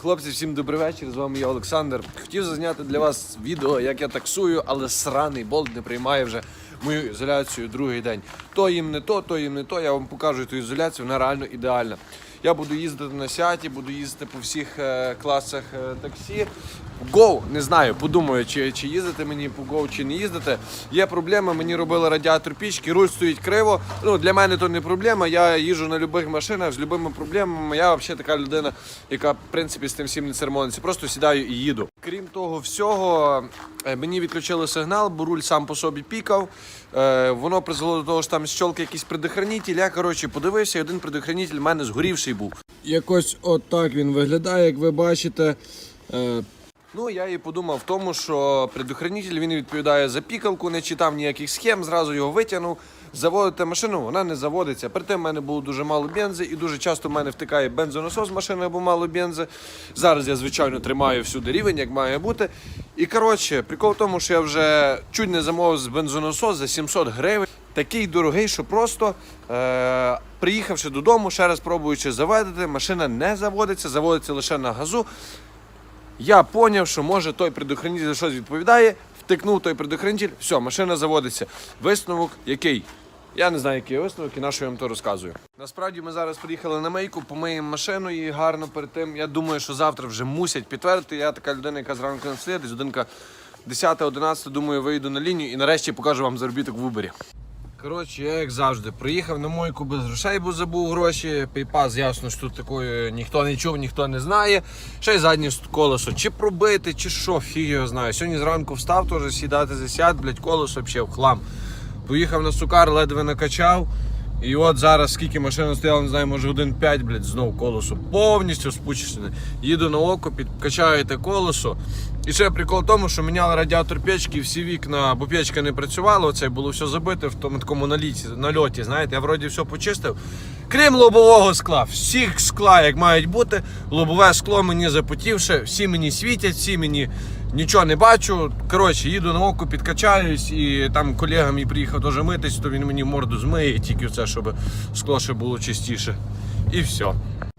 Хлопці, всім добрий вечір. З вами я Олександр. Хотів зазняти для вас відео, як я таксую, але сраний болт не приймає вже мою ізоляцію другий день. То їм не то, то їм не то. Я вам покажу ту ізоляцію, вона реально ідеальна. Я буду їздити на сяті, буду їздити по всіх е, класах е, таксі. Go, не знаю, подумаю, чи, чи їздити мені по Go, чи не їздити. Є проблема, мені робили радіатор пічки, руль стоїть криво. Ну, для мене то не проблема. Я їжджу на будь-яких машинах з будь-якими проблемами. Я взагалі така людина, яка в принципі з тим всім не церемониться. Просто сідаю і їду. Крім того всього, е, мені відключили сигнал, бо руль сам по собі пікав. Е, Воно призвело до того, що там щолки якийсь предохранитель. Я коротше подивився, і один предохранитель в мене згорівший був. Якось отак він виглядає, як ви бачите. Е, Ну, я і подумав в тому, що предохранитель він відповідає за пікалку, не читав ніяких схем, зразу його витягнув. Заводити машину, вона не заводиться. При в мене було дуже мало бензи, і дуже часто в мене втикає бензонасос машини або мало бензи. Зараз я, звичайно, тримаю всюди рівень, як має бути. І коротше, прикол в тому, що я вже чуть не замовив бензонасос за 700 гривень. Такий дорогий, що просто е- приїхавши додому, ще раз пробуючи заведити, машина не заводиться, заводиться лише на газу. Я поняв, що може той предохранитель щось відповідає, втикнув той предохранитель, все, машина заводиться. Висновок який? Я не знаю, який висновок і на що я вам то розказую. Насправді ми зараз приїхали на мийку, помиємо машину і гарно перед тим. Я думаю, що завтра вже мусять підтвердити. Я така людина, яка зранку не встає, десь годинка 10-11, думаю, вийду на лінію і нарешті покажу вам заробіток в Убері. Коротше, я як завжди, приїхав на мойку без грошей, бо забув гроші. Пейпас, ясно, що тут такої ніхто не чув, ніхто не знає. Ще й заднє колесо, чи пробити, чи що, фіг його знає. Сьогодні зранку встав, теж сідати засяд, блядь, колесо взагалі в хлам. Поїхав на сукар, ледве накачав. І от зараз скільки машина стояла, не знаю, може один 5, блядь, знов колесо. Повністю спущене. Їду на око, підкачаю те колесо. І ще прикол в тому, що міняли радіатор печки, всі вікна, бо печка не працювала, оце було все забите в тому такому наліті, нальоті. Знаєте, я вроді все почистив. Крім лобового скла, всіх скла, як мають бути, лобове скло мені запотівше, всі мені світять, всі мені нічого не бачу. Коротше, їду на око, підкачаюсь, і там колега мій приїхав теж митись, то він мені морду змиє, тільки це, щоб скло ще було чистіше. І все.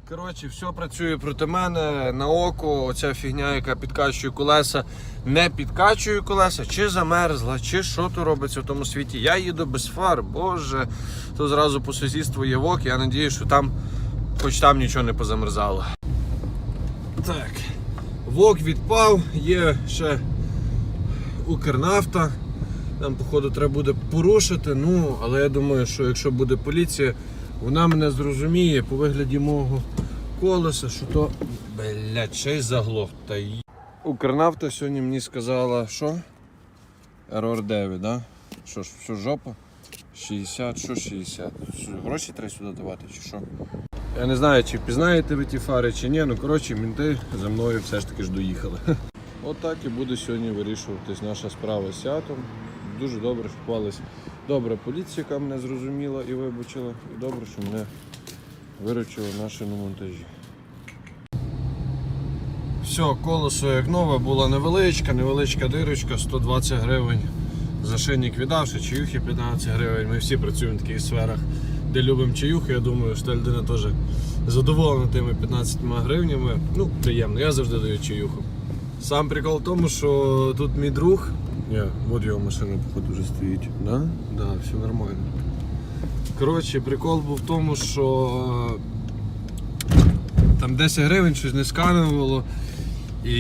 Коротше, все працює проти мене на око. Оця фігня, яка підкачує колеса, не підкачує колеса, чи замерзла, чи що то робиться в тому світі. Я їду без фар, боже, то зразу по сусідству є вок. Я сподіваюся, що там, хоч там нічого не позамерзало. Так, вок відпав, є ще Укрнафта. Там, походу, треба буде порушити. Ну, але я думаю, що якщо буде поліція, вона мене зрозуміє по вигляді мого колеса, що то. Блять, ще й заглох. Та й... Укрнафта сьогодні мені сказала, що? Error 9, да? Що ж, все жопа? 60, що 60? Гроші треба сюди давати, чи що? Я не знаю, чи впізнаєте ви ті фари, чи ні. Ну коротше, мінти за мною все ж таки ж доїхали. От так і буде сьогодні вирішуватись наша справа з сятом. Дуже добре, впалась добра поліція, яка мене зрозуміла і вибачила. І добре, що мене виручили на шиномонтажі. Все, колесо як нове, була невеличка, невеличка дирочка, 120 гривень. За шинник віддавши, чаюхи 15 гривень. Ми всі працюємо в таких сферах, де любимо чаюхи. Я думаю, що та людина теж задоволена тими 15 гривнями. Ну, приємно, я завжди даю чаюху. Сам прикол в тому, що тут мій друг. Ні, от його машина, походу, вже стоїть. Да? Да, все нормально. Коротше, прикол був в тому, що там 10 гривень щось не сканувало. І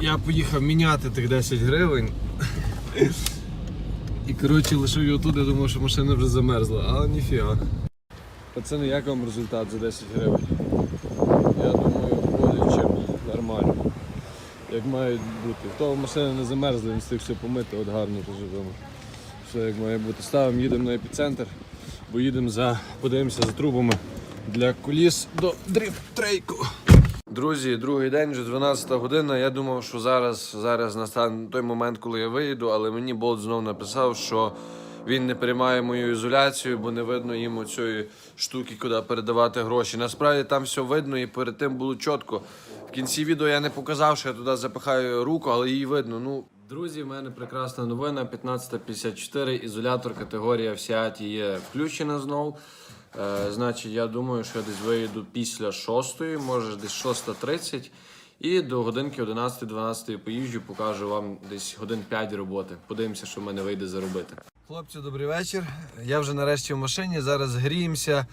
я поїхав міняти тих 10 гривень. І коротше лишив його тут, я думав, що машина вже замерзла, але ніфіга. Пацани, як вам результат за 10 гривень? Я думаю, вроді чим нормально. Як мають бути. Того машина не замерзла, він встиг все помити, от гарно поживемо. Все як має бути. Ставимо, їдемо на епіцентр, бо їдемо за, подивимося за трубами для коліс до дрифт-трейку. Друзі, другий день, вже 12 година. Я думав, що зараз, зараз настане той момент, коли я виїду, але мені Болт знов написав, що він не приймає мою ізоляцію, бо не видно йому цієї штуки, куди передавати гроші. Насправді там все видно і перед тим було чітко. В кінці відео я не показав, що я туди запихаю руку, але її видно. Ну, Друзі, в мене прекрасна новина. 1554 ізолятор категорія в Сіаті є включена знову. Е, значить, я думаю, що я десь виїду після 6, може десь 6.30. І до годинки 11-12 поїжджу, покажу вам десь годин 5 роботи. Подивимося, що в мене вийде заробити. Хлопці, добрий вечір. Я вже нарешті в машині. Зараз гріємося.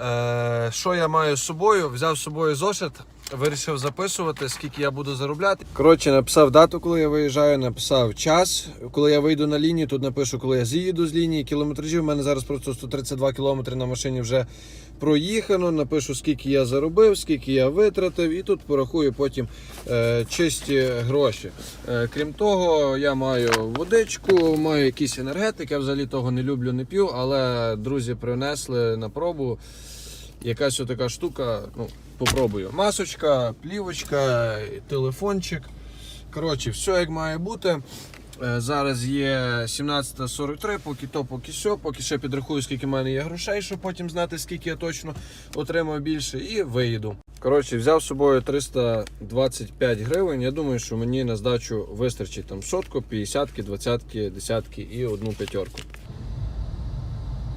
Е, що я маю з собою? Взяв з собою зошит, вирішив записувати, скільки я буду заробляти. Коротше, написав дату, коли я виїжджаю, написав час. Коли я вийду на лінію, тут напишу, коли я з'їду з лінії. Кілометражі у мене зараз просто 132 кілометри на машині вже проїхано. Напишу, скільки я заробив, скільки я витратив, і тут порахую потім е, чисті гроші. Е, крім того, я маю водичку, маю якийсь енергетик. Я взагалі того не люблю, не п'ю, але друзі принесли на пробу. Якась така штука, ну, попробую. Масочка, плівочка, телефончик. Коротше, все як має бути. Е, Зараз є 17.43, поки то, поки сьо, поки ще підрахую, скільки в мене є грошей, щоб потім знати, скільки я точно отримав більше, і виїду. Коротше, взяв з собою 325 гривень. Я думаю, що мені на здачу вистачить там сотку, 50, 20, десятки і одну п'ятерку.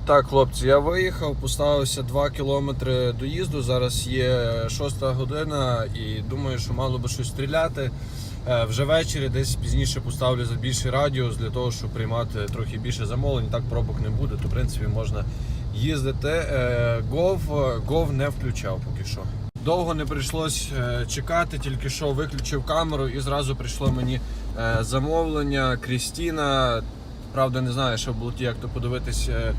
Так, хлопці, я виїхав, поставився 2 кілометри доїзду. Зараз є 6 година і думаю, що мало би щось стріляти. Е, Вже ввечері десь пізніше поставлю за більший радіус для того, щоб приймати трохи більше замовлень. Так пробок не буде, то в принципі можна їздити. Е, Гов, Гов не включав поки що. Довго не прийшлось е, чекати, тільки що виключив камеру і зразу прийшло мені замовлення. Крістіна. Правда, не знаю, що було ті, як то подивитись, е,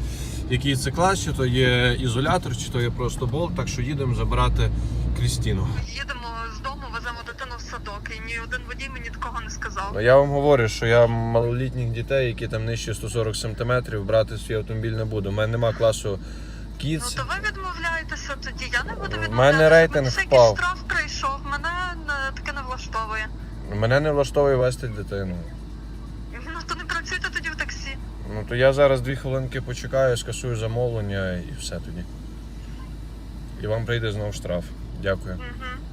який це клас, чи то є ізолятор, чи то є просто болт. Так що їдемо забирати Крістіну. Їдемо і ні один водій мені такого не сказав. Ну, Я вам говорю, що я малолітніх дітей, які там нижче 140 см, брати свій автомобіль не буду. У мене нема класу Ну то ви відмовляєтеся тоді. Я не буду відмовлятися. мене рейтинг впав. штраф прийшов. Мене е, таке не влаштовує. Мене не влаштовує вести дитину. Ну то не працюйте тоді в таксі. Ну то я зараз дві хвилинки почекаю, скасую замовлення і все тоді. І вам прийде знову штраф. Дякую. Угу.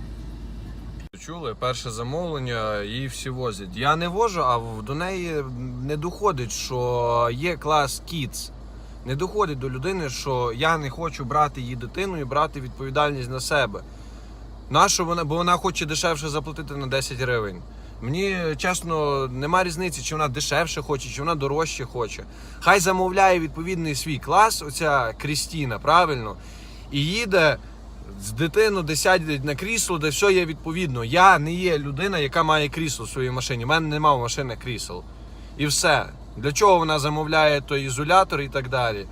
Чули, перше замовлення, її всі возять. Я не вожу, а до неї не доходить, що є клас Kids. Не доходить до людини, що я не хочу брати її дитину і брати відповідальність на себе. Нащо вона, бо вона хоче дешевше заплатити на 10 гривень. Мені чесно, нема різниці, чи вона дешевше хоче, чи вона дорожче хоче. Хай замовляє відповідний свій клас, оця Крістіна, правильно, і їде з дитину, де сядять на крісло, де все є відповідно. Я не є людина, яка має крісло в своїй машині. У мене немає машини крісел. І все. Для чого вона замовляє той ізолятор і так далі.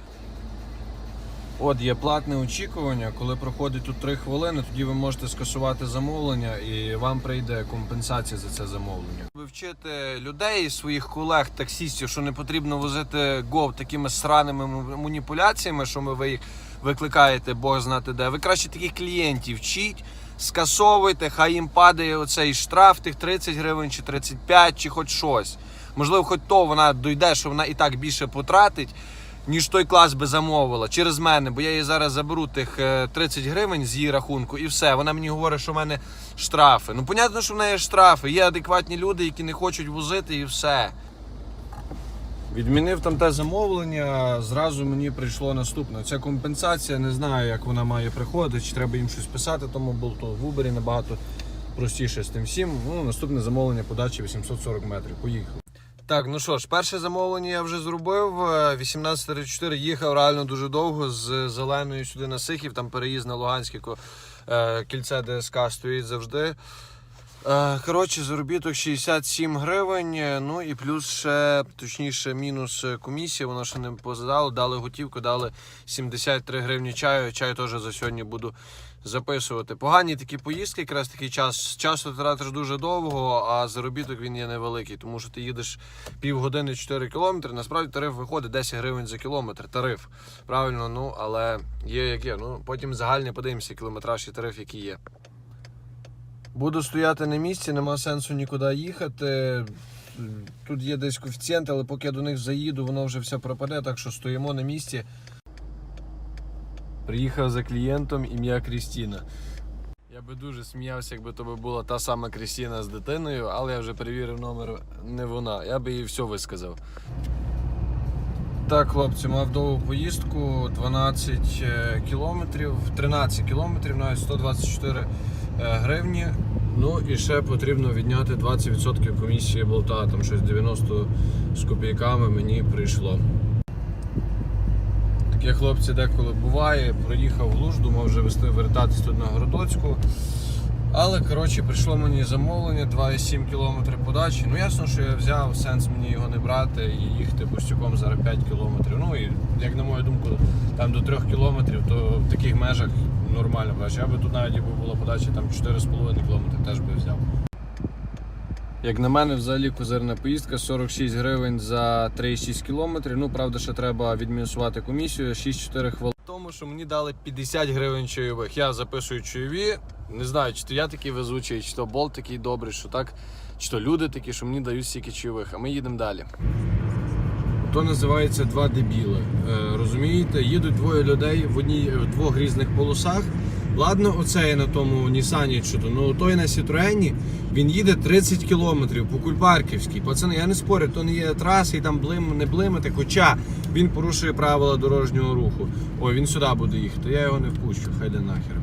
От є платне очікування. Коли проходить тут 3 хвилини, тоді ви можете скасувати замовлення і вам прийде компенсація за це замовлення. Ви вчите людей, своїх колег, таксістів, що не потрібно возити гов такими сраними маніпуляціями, що ви їх викликаєте, Бог знати де. Ви краще таких клієнтів вчіть, скасовуйте, хай їм падає оцей штраф тих 30 гривень чи 35, чи хоч щось. Можливо, хоч то вона дойде, що вона і так більше потратить ніж той клас би замовила через мене, бо я їй зараз заберу тих е, 30 гривень з її рахунку і все. Вона мені говорить, що в мене штрафи. Ну, понятно, що в неї штрафи. Є адекватні люди, які не хочуть возити, і все. Відмінив там те замовлення, зразу мені прийшло наступне. Ця компенсація, не знаю, як вона має приходити, чи треба їм щось писати, тому було то в Uber набагато простіше з тим всім. Ну, наступне замовлення подачі 840 метрів. Поїхали. Так, ну що ж, перше замовлення я вже зробив. Е, 18.34 їхав реально дуже довго з зеленої сюди на Сихів, там переїзд на Луганське е, кільце ДСК стоїть завжди. Е, Коротше, заробіток 67 гривень. е, Ну і плюс ще, точніше, мінус е, комісія, воно ще не позадало, дали готівку, дали 73 гривні чаю. Чай теж за сьогодні буду записувати. Погані такі поїздки, якраз такий час. Часу ти тратиш дуже довго, а заробіток він є невеликий, тому що ти їдеш півгодини 4 кілометри. Насправді тариф виходить 10 гривень за кілометр. Тариф. Правильно, ну але є як є. Ну потім загальний подивимося кілометраж і тариф, який є. Буду стояти на місці, нема сенсу нікуди їхати. Тут є десь коефіцієнт, але поки я до них заїду, воно вже все пропаде, так що стоїмо на місці. Приїхав за клієнтом ім'я Крістіна. Я би дуже сміявся, якби то була та сама Крістіна з дитиною, але я вже перевірив номер не вона. Я би їй все висказав. Так, хлопці, мав довгу поїздку 12 е, кілометрів, 13 кілометрів, навіть 124 е, гривні. Ну і ще потрібно відняти 20% комісії болта, там щось 90 з копійками мені прийшло. Таке хлопці деколи буває. Проїхав в луж, думав вже вести вертатись тут на Городоцьку. Але коротше прийшло мені замовлення 2,7 км подачі. Ну ясно, що я взяв сенс мені його не брати і їхати пустяком зараз 5 км. Ну і як на мою думку, там до 3 км, то в таких межах нормально. Бачиш, я би тут навіть якби була подача там 4,5 км, теж би взяв. Як на мене, взагалі козирна поїздка 46 гривень за 3,6 км. Ну, правда, ще треба відмінусувати комісію 6-4 хвилини. Тому що мені дали 50 гривень чайових. Я записую чайові. Не знаю, чи то я такий везучий, чи то болт такий добрий, що так, чи то люди такі, що мені дають стільки чайових, а ми їдемо далі. То називається два дебіли. Е, розумієте, їдуть двоє людей в одній в двох різних полосах. Ладно, оцей на тому Нісані чи ну той на Сітроені він їде 30 кілометрів по Кульпарківській. Пацани, я не спорю, то не є траси і там блим, не блимати, хоча він порушує правила дорожнього руху. Ой, він сюди буде їхати, я його не впущу, хай де нахер.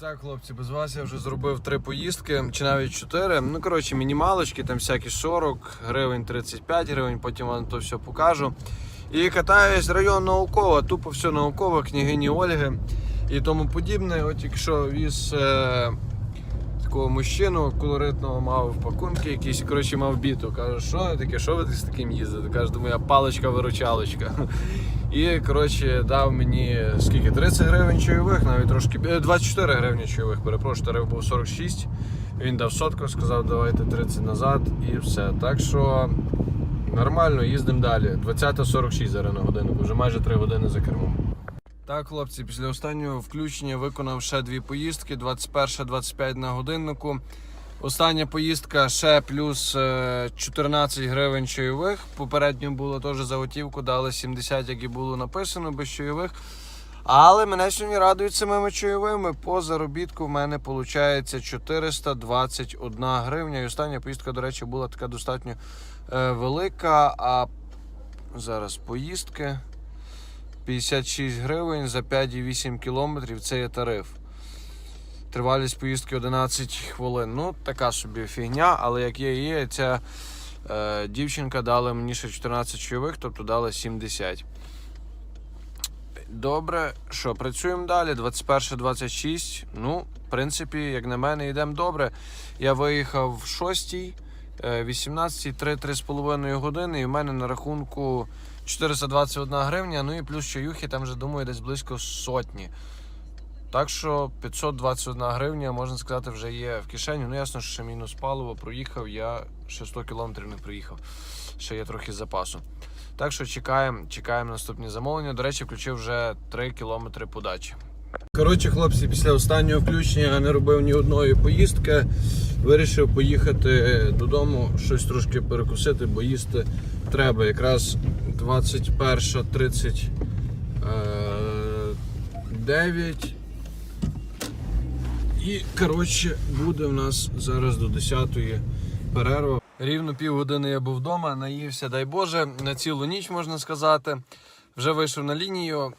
Так, хлопці, без вас я вже зробив три поїздки, чи навіть чотири. Ну, коротше, мінімалочки, там всякі 40 гривень, 35 гривень, потім вам то все покажу. І катаюсь район науково, тупо все науково, княгині Ольги і тому подібне. От якщо віз е, такого мужчину колоритного мав пакунки якісь, коротше, мав біту. Кажу, що таке, що ви з таким їздите? Каже, думаю, я паличка-виручалочка. І коротше дав мені скільки 30 гривень чайових, навіть трошки е, 24 гривні чайових, перепрошую, тариф був 46. Він дав сотку, сказав, давайте 30 назад і все. Так що нормально, їздимо далі. 20.46 зараз на годину, вже майже 3 години за кермом. Так, хлопці, після останнього включення виконав ще дві поїздки: 21-25 на годиннику. Остання поїздка ще плюс е, 14 гривень чайових. Попередньо було теж за готівку, дали 70, як і було написано, без чайових. Але мене сьогодні радують самими чайовими. По заробітку в мене виходить 421 гривня. І остання поїздка, до речі, була така достатньо е, велика. А зараз поїздки 56 гривень за 5,8 кілометрів. Це є тариф. Тривалість поїздки 11 хвилин. Ну, така собі фігня, але як є, є, ця е, дівчинка дала мені ще 14 чайових, тобто дала 70. Добре, що працюємо далі. 21-26. Ну, в принципі, як на мене, йдемо добре. Я виїхав в 6, 18, 3-3,5 години, і в мене на рахунку 421 гривня, ну і плюс чаюхи, там вже думаю, десь близько сотні. Так що 521 гривня, можна сказати, вже є в кишені. Ну, ясно, що ще мінус паливо проїхав, я ще 100 кілометрів не проїхав. Ще є трохи запасу. Так що чекаємо, чекаємо наступні замовлення. До речі, включив вже 3 кілометри подачі. Коротше, хлопці, після останнього включення я не робив ні одної поїздки. Вирішив поїхати додому, щось трошки перекусити, бо їсти треба. Якраз 21.39. І коротше буде в нас зараз до 10-ї перерва. Рівно півгодини я був вдома, наївся, дай Боже, на цілу ніч можна сказати. Вже вийшов на лінію.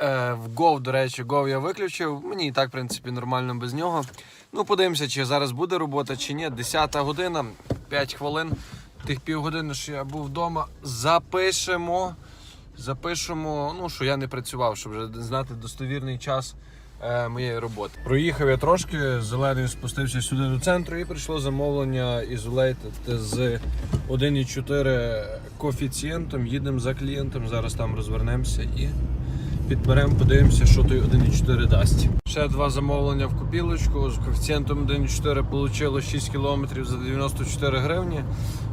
Е, в Go, до речі, Go я виключив. Мені і так, в принципі, нормально без нього. Ну, подивимося, чи зараз буде робота, чи ні. 10 година, 5 хвилин. Тих півгодини, що я був вдома, запишемо. Запишемо, ну, що я не працював, щоб вже знати достовірний час е, моєї роботи. Проїхав я трошки, зелений спустився сюди до центру і прийшло замовлення Isolated з 1,4 коефіцієнтом. Їдемо за клієнтом, зараз там розвернемося і підберемо, подивимося, що той 1,4 дасть. Ще два замовлення в копілочку. З коефіцієнтом 1,4 вийшло 6 км за 94 гривні.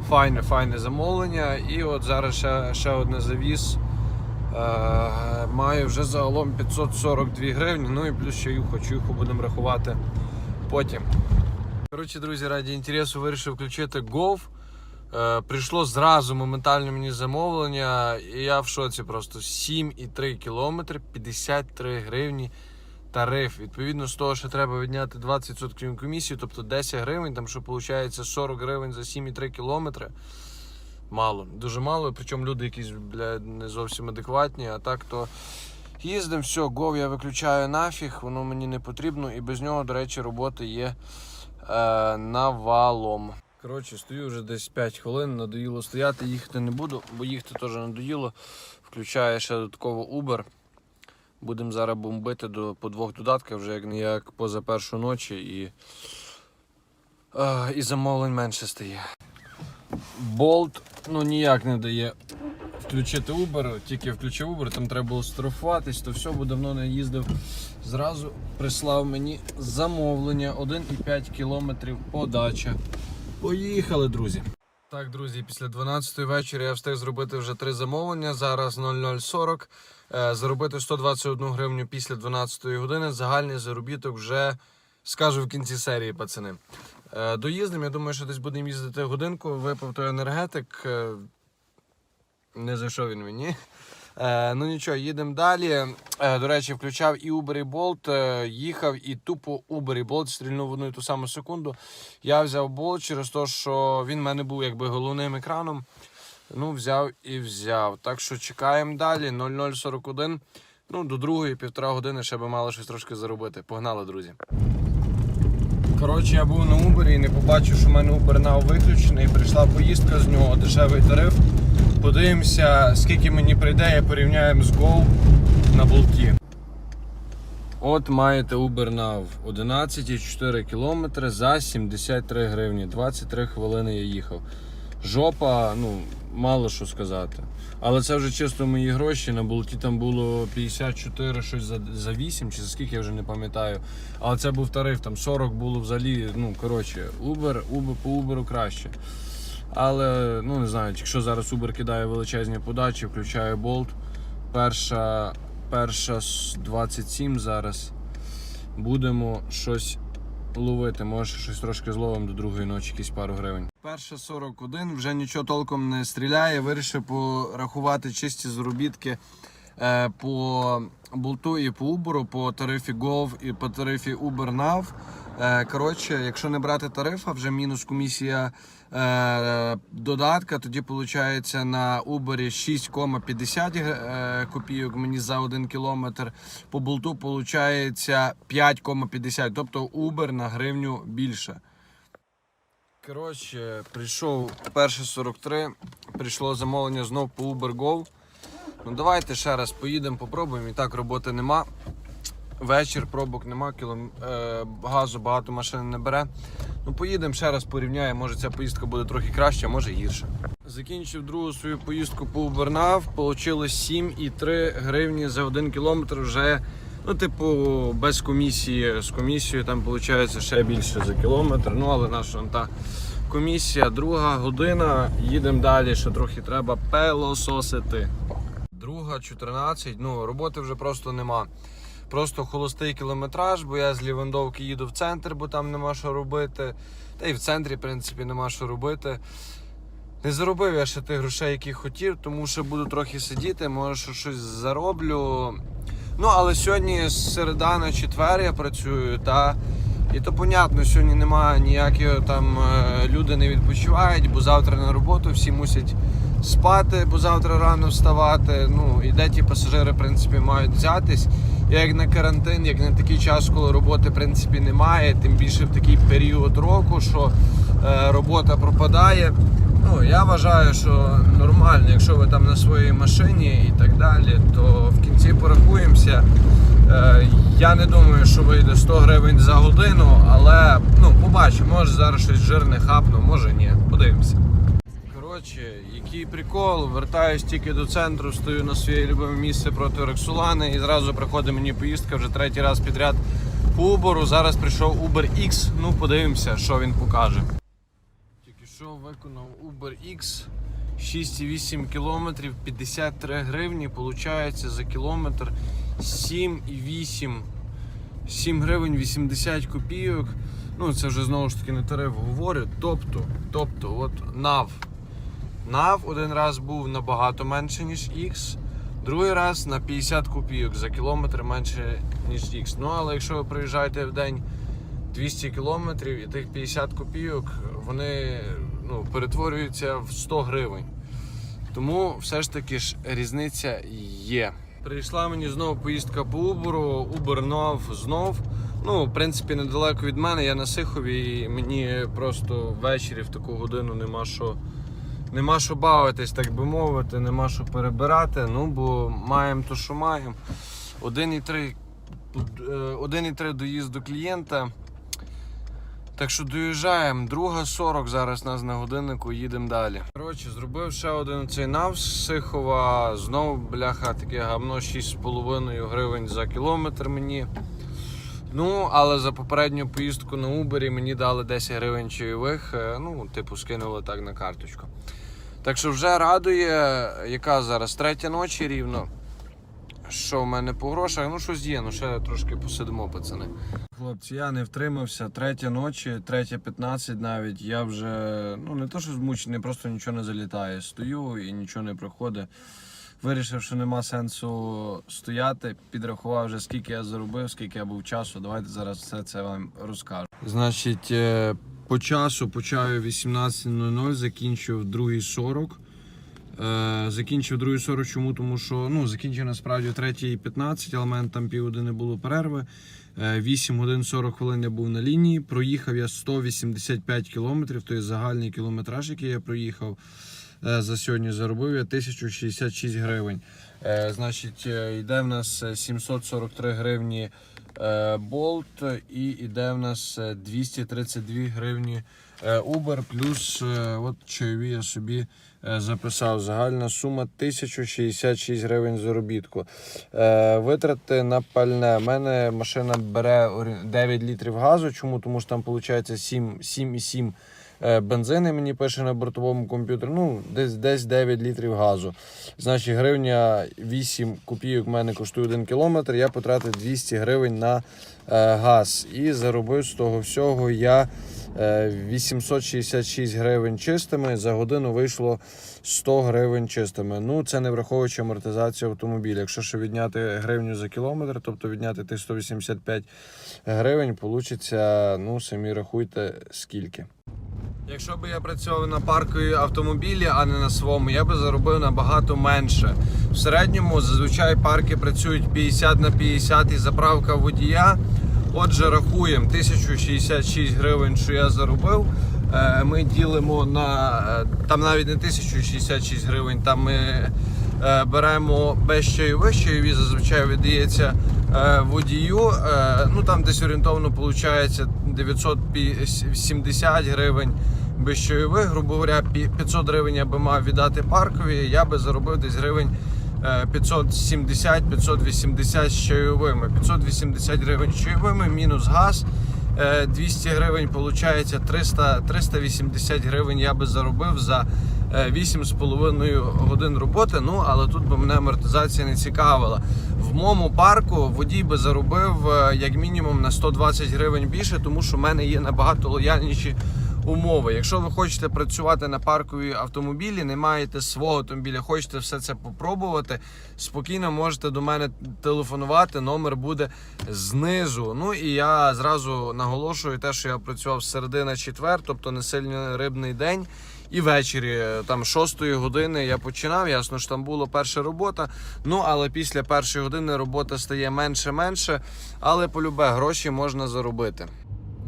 Файне, файне замовлення. І от зараз ще, ще одне завіз. Е, має вже загалом 542 гривні. Ну і плюс ще юху, чуюху будемо рахувати потім. Коротше, друзі, раді інтересу вирішив включити Gov. Е, прийшло зразу моментально мені замовлення, і я в шоці просто 7,3 кілометри, 53 гривні тариф. Відповідно з того, що треба відняти 20% комісію, тобто 10 гривень, там що виходить 40 гривень за 7,3 кілометри. мало. Дуже мало. Причому люди якісь бля, не зовсім адекватні, а так то їздимо, все, гов я виключаю нафіг, воно мені не потрібно, і без нього, до речі, роботи є е, навалом. Коротше, стою вже десь 5 хвилин, надоїло стояти, їхати не буду, бо їхати теж надоїло. Включаю ще додатково Uber. Будемо зараз бомбити до, по двох додатках, вже як не як поза першу ночі і, е, і замовлень менше стає. Болт ну ніяк не дає включити Uber, тільки включив Uber, там треба було штрафуватись, то все, бо давно не їздив. Зразу прислав мені замовлення 1,5 кілометрів подача. Поїхали, друзі. Так, друзі, після 12 вечора я встиг зробити вже три замовлення. Зараз 0040. Е, Заробити 121 гривню після 12 години. Загальний заробіток вже скажу в кінці серії, пацани. Е, Доїздимо, я думаю, що десь будемо їздити годинку. Випив той енергетик. Е, Не зайшов він мені. Ну нічого, їдемо далі. До речі, включав і Uber, і Bolt. Їхав і тупо Uber і Bolt стрільнув в одну і ту саму секунду. Я взяв Bolt через те, що він в мене був якби головним екраном. Ну, взяв і взяв. Так що чекаємо далі. 0041. Ну, до другої півтора години ще би мало щось трошки заробити. Погнали, друзі. Коротше, я був на Uber і не побачив, що в мене Uber Now виключений. Прийшла поїздка з нього, дешевий тариф. Подивимося, скільки мені прийде, і порівняємо з Go на болті. От маєте Uber Now 11,4 км за 73 гривні. 23 хвилини я їхав. Жопа, ну, мало що сказати. Але це вже чисто мої гроші. На болті там було 54 щось за, за 8 чи за скільки я вже не пам'ятаю. Але це був тариф, там 40 було взагалі. Ну, коротше, Uber, Uber по Uber краще. Але ну не знаю, якщо зараз Uber кидає величезні подачі, включає Bolt. Перша, перша 27 зараз. Будемо щось ловити. Може щось трошки зловимо до другої ночі, якісь пару гривень. Перша 41, вже нічого толком не стріляє. Вирішив порахувати чисті заробітки е, по болту і по Uber, по тарифі Gov і по тарифі Uber Now. Е, Коротше, якщо не брати тариф, а вже мінус комісія е, додатка, тоді виходить на Uber 6,50 е, копійок мені за 1 кілометр. По болту виходить 5,50. Тобто Uber на гривню більше. Коротше, прийшов перше 43, прийшло замовлення знов по Uber Go. Ну давайте ще раз поїдемо, попробуємо. І так роботи нема. Вечір, пробок нема, кілом... е, газу багато машин не бере. Ну поїдемо ще раз порівняємо, може ця поїздка буде трохи краще, може гірше. Закінчив другу свою поїздку по Убернав, Получилось 7,3 гривні за 1 кілометр вже. Ну, типу, без комісії. З комісією там виходить ще більше за кілометр. Ну, але наша та комісія, друга година. Їдемо далі, що трохи треба пелососити. Друга 14, ну роботи вже просто нема. Просто холостий кілометраж, бо я з Лівандовки їду в центр, бо там нема що робити. Та й в центрі, в принципі, нема що робити. Не заробив я ще тих грошей, які хотів, тому що буду трохи сидіти, може що щось зароблю. Ну, але сьогодні з середа на четвер я працюю, та і то понятно, сьогодні немає ніякого там е, люди не відпочивають, бо завтра на роботу всі мусять спати, бо завтра рано вставати. Ну і де ті пасажири, в принципі, мають взятись. Як на карантин, як на такий час, коли роботи в принципі немає, тим більше в такий період року, що е, робота пропадає. Ну, я вважаю, що нормально, якщо ви там на своїй машині і так далі, то в кінці порахуємося. Е, я не думаю, що вийде 100 гривень за годину, але ну, побачимо, може зараз щось жирне хапну, може ні. Подивимося. Коротше, який прикол, вертаюсь тільки до центру, стою на своє любиме місце проти Рексулани і зразу приходить мені поїздка вже третій раз підряд по Uber. Зараз прийшов Uber X, ну подивимося, що він покаже. Виконав Uber X 6,8 кілометрів, 53 гривні, получається за кілометр 7,8 7 гривень 80 копійок. Ну, це вже знову ж таки не тариф говорю. Тобто, тобто, от NAV. NAV один раз був набагато менше, ніж X, другий раз на 50 копійок за кілометр менше, ніж X. Ну, але якщо ви проїжджаєте в день 200 кілометрів і тих 50 копійок, вони ну, перетворюються в 100 гривень. Тому все ж таки ж різниця є. Прийшла мені знову поїздка по Убору, Убер нов знов. Ну, в принципі, недалеко від мене, я на Сихові, і мені просто ввечері в таку годину нема що. Нема що бавитись, так би мовити, нема що перебирати. Ну, бо маємо то, що маємо. 1,3 е, 1,3 доїзд до клієнта. Так що доїжджаємо. Друга 40 зараз нас на годиннику, їдемо далі. Коротше, зробив ще один цей нав з Сихова. Знову, бляха, таке гавно 6,5 гривень за кілометр мені. Ну, але за попередню поїздку на Убері мені дали 10 гривень чайових. е, Ну, типу, скинули так на карточку. Так що вже радує, яка зараз третя ночі рівно. Що в мене по грошах? Ну, щось є, ну ще трошки посидимо, пацани. Хлопці, я не втримався. Третя ночі, третя 15 навіть. Я вже ну не то, що змучений, просто нічого не залітає. Стою і нічого не проходить. Вирішив, що нема сенсу стояти. Підрахував вже скільки я заробив, скільки я був часу. Давайте зараз все це вам розкажу. Значить, е, по часу почав я 18.00, закінчив 2.40. Е, закінчив 2.40 чому? Тому що ну, закінчив насправді о 3.15, але в мене там півгодини було перерви. Е, 8 годин 40 хвилин я був на лінії. Проїхав я 185 кілометрів, тобто загальний кілометраж, який я проїхав е, за сьогодні, заробив я 1066 гривень. Е, Значить, е, йде в нас е, 743 гривні е, болт і йде в нас е, 232 гривні е, Uber, плюс е, от чайові я собі е, записав. Загальна сума 1066 гривень заробітку. Е, Витрати на пальне. У мене машина бере 9 літрів газу. Чому? Тому що там виходить 7, 7,7 е, бензини мені пише на бортовому комп'ютері. Ну, десь, десь 9 літрів газу. Значить, гривня 8 копійок в мене коштує 1 кілометр. Я потратив 200 гривень на е, газ. І заробив з того всього я е, 866 гривень чистими. За годину вийшло 100 гривень чистими. Ну, це не враховуючи амортизацію автомобіля. Якщо ще відняти гривню за кілометр, тобто відняти тих 185 гривень, получиться, ну, самі рахуйте, скільки. Якщо б я працював на паркові автомобілі, а не на своєму, я би заробив набагато менше. В середньому зазвичай парки працюють 50 на 50 і заправка водія. Отже, рахуємо 1066 гривень, що я заробив. Е, Ми ділимо на е, там навіть не 1066 гривень, там ми е, беремо без чайових, чайові зазвичай видається е, водію. Ну там десь орієнтовно виходить 970 гривень без чайових. Грубо говоря, 500 гривень я би мав віддати паркові, я би заробив десь гривень. е, 570-580 з чайовими. 580 гривень з чайовими, мінус газ. е, 200 гривень, виходить 300, 380 гривень я би заробив за е, 8,5 годин роботи. Ну, але тут би мене амортизація не цікавила. В моєму парку водій би заробив е, як мінімум на 120 гривень більше, тому що в мене є набагато лояльніші умови. Якщо ви хочете працювати на парковій автомобілі, не маєте свого автомобіля, хочете все це попробувати, спокійно можете до мене телефонувати. Номер буде знизу. Ну і я зразу наголошую те, що я працював з середи четвер, тобто не сильно рибний день. І ввечері, там шостої години я починав. Ясно, що там була перша робота. Ну але після першої години робота стає менше-менше. Але полюбе гроші можна заробити.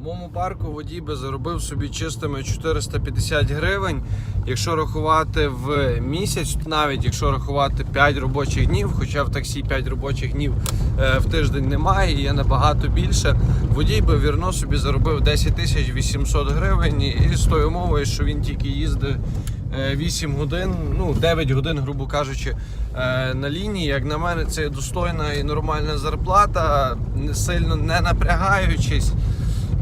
Моєму парку водій би заробив собі чистими 450 гривень. Якщо рахувати в місяць, навіть якщо рахувати 5 робочих днів, хоча в таксі 5 робочих днів е, в тиждень немає, є набагато більше. Водій би вірно собі заробив 10 тисяч 800 гривень і з тою умовою, що він тільки їздив. е, 8 годин, ну 9 годин, грубо кажучи, е, на лінії. Як на мене, це достойна і нормальна зарплата, сильно не напрягаючись.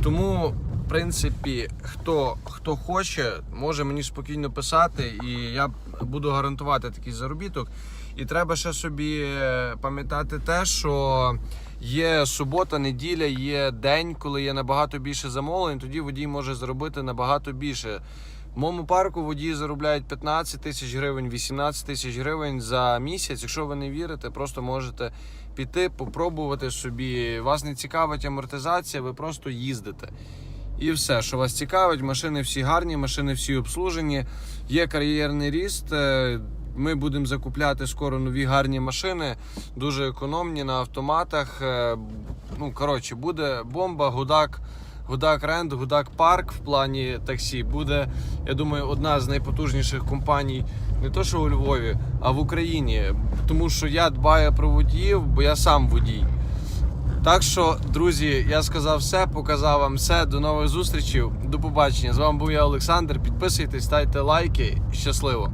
Тому, в принципі, хто, хто хоче, може мені спокійно писати, і я буду гарантувати такий заробіток. І треба ще собі е, пам'ятати те, що є субота, неділя, є день, коли є набагато більше замовлень, тоді водій може заробити набагато більше. В моєму парку водії заробляють 15 тисяч гривень, 18 тисяч гривень за місяць. Якщо ви не вірите, просто можете піти, попробувати собі. Вас не цікавить амортизація, ви просто їздите. І все, що вас цікавить, машини всі гарні, машини всі обслужені, є кар'єрний ріст. е, Ми будемо закупляти скоро нові гарні машини, дуже економні на автоматах. Е, Ну, коротше, буде бомба, гудак. Гудак Ренд, Гудак Парк в плані таксі буде, я думаю, одна з найпотужніших компаній не то, що у Львові, а в Україні. Тому що я дбаю про водіїв, бо я сам водій. Так що, друзі, я сказав все, показав вам все. До нових зустрічей. До побачення. З вами був я Олександр. Підписуйтесь, ставте лайки. Щасливо!